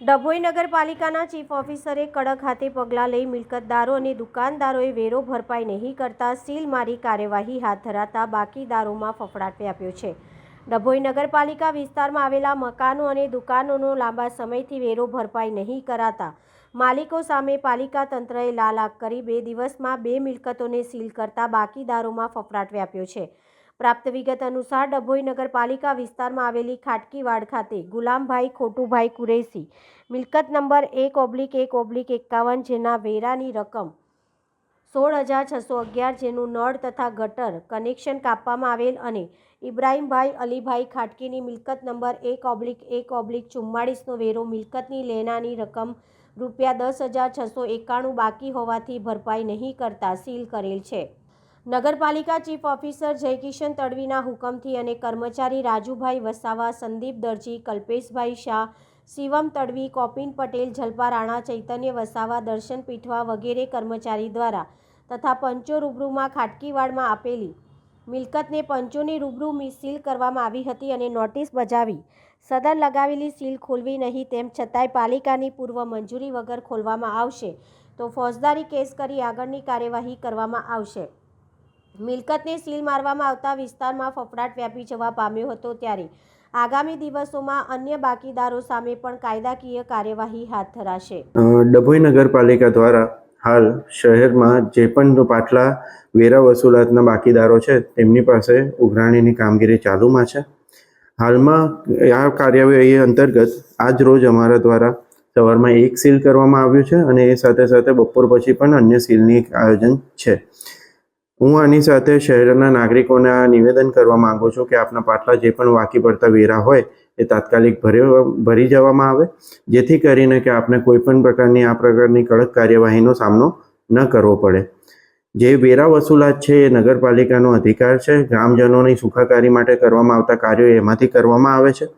ડભોઈ નગરપાલિકાના ચીફ ઓફિસરે કડક હાથે પગલાં લઈ મિલકતદારો અને દુકાનદારોએ વેરો ભરપાઈ નહીં કરતા સીલ મારી કાર્યવાહી હાથ ધરાતા બાકીદારોમાં ફફડાટ વ્યાપ્યો છે. ડભોઈ નગરપાલિકા વિસ્તારમાં આવેલા મકાનો અને દુકાનોનો લાંબા સમયથી વેરો ભરપાઈ નહીં કરાતા માલિકો સામે પાલિકા તંત્રએ લાલ આંખ કરી બે દિવસમાં બે મિલકતોને સીલ કરતા બાકીદારોમાં ફફડાટ વ્યાપ્યો છે. પ્રાપ્ત વિગત અનુસાર ડભોઈ નગરપાલિકા વિસ્તારમાં આવેલી ખાટકીવાડ ખાતે ગુલામભાઈ ખોટુભાઈ કુરેશી, મિલકત નંબર એક ઓબ્લિક એક ઓબ્લિક એકાવન, જેના વેરાની રકમ સોળ હજાર છસો અગિયાર, જેનું નળ તથા ગટર કનેક્શન કાપવામાં આવેલ અને ઇબ્રાહીમભાઈ અલીભાઈ ખાટકીની મિલકત નંબર એક ઓબ્લિક એક ઓબ્લિક ચુમ્માળીસનો વેરો મિલકતની લેનાની રકમ રૂપિયા દસ હજાર છસો એકાણું બાકી હોવાથી ભરપાઈ નહીં કરતા સીલ કરેલ છે. નગરપાલિકા ચીફ ઓફિસર જયકિશન તડવીના હુકમથી અને કર્મચારી રાજુભાઈ વસાવા, સંદીપ દરજી, કલ્પેશભાઈ શાહ, શિવમ તડવી, કોપિન પટેલ, જલપા રાણા, ચૈતન્ય વસાવા, દર્શન પીઠવા વગેરે કર્મચારી દ્વારા તથા પંચો રૂબરૂમાં ખાટકીવાડમાં આપેલી મિલકતને પંચોની રૂબરૂ સીલ કરવામાં આવી હતી અને નોટિસ બજાવી સદર લગાવેલી સીલ ખોલવી નહીં તેમ છતાંય પાલિકાની પૂર્વ મંજૂરી વગર ખોલવામાં આવશે તો ફોજદારી કેસ કરી આગળની કાર્યવાહી કરવામાં આવશે. મિલકતને સીલ મારવામાં આવતા વિસ્તારમાં ફફડાટ વ્યાપી જવા પામ્યો હતો ત્યારે. આગામી દિવસોમાં અન્ય બાકીદારો સામે પણ કાયદાકીય કાર્યવાહી હાથ ધરાશે. ડભોઈ નગરપાલિકા દ્વારા હાલ શહેરમાં જે પણ પાટલા વેરા વસૂલાતના બાકીદારો છે, તેમની પાસે ઉઘરાણીની કામગીરી ચાલુમાં છે. હાલમાં આ કાર્યવાહી અંતર્ગત આજ રોજ અમારા દ્વારા સવારમાં એક સીલ કરવામાં આવ્યું છે અને એ સાથે સાથે બપોર પછી પણ અન્ય સીલની આયોજન છે. હું આની સાથે શહેરના નાગરિકોને આ નિવેદન કરવા માંગુ છું કે આપના પાટલા જે પણ બાકી પડતા વેરા હોય, એ તાત્કાલિક ભરી ભરી જવામાં આવે, જેથી કરીને કે આપને કોઈ પણ પ્રકારની આ પ્રકારની કડક કાર્યવાહીનો સામનો ન કરવો પડે. જે વેરા વસૂલાત છે, એ નગરપાલિકાનો અધિકાર છે, ગ્રામજનોની સુખાકારી માટે કરવામાં આવતા કાર્યો એમાંથી કરવામાં આવે છે.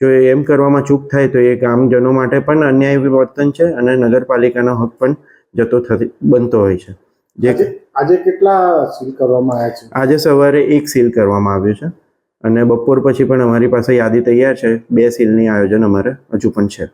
જો એમ કરવામાં ચૂક થાય, તો એ ગ્રામજનો માટે પણ અન્યાય વર્તન છે અને નગરપાલિકાનો હક પણ જતો થતી, બનતો હોય છે. જે આજે આજે કેટલા સીલ કરવામાં આવ્યા છે? આજે સવારે એક સીલ કરવામાં આવ્યું છે અને બપોર પછી પણ અમારી પાસે યાદી તૈયાર છે. બે સીલની આયોજન અમારે હજુ પણ છે.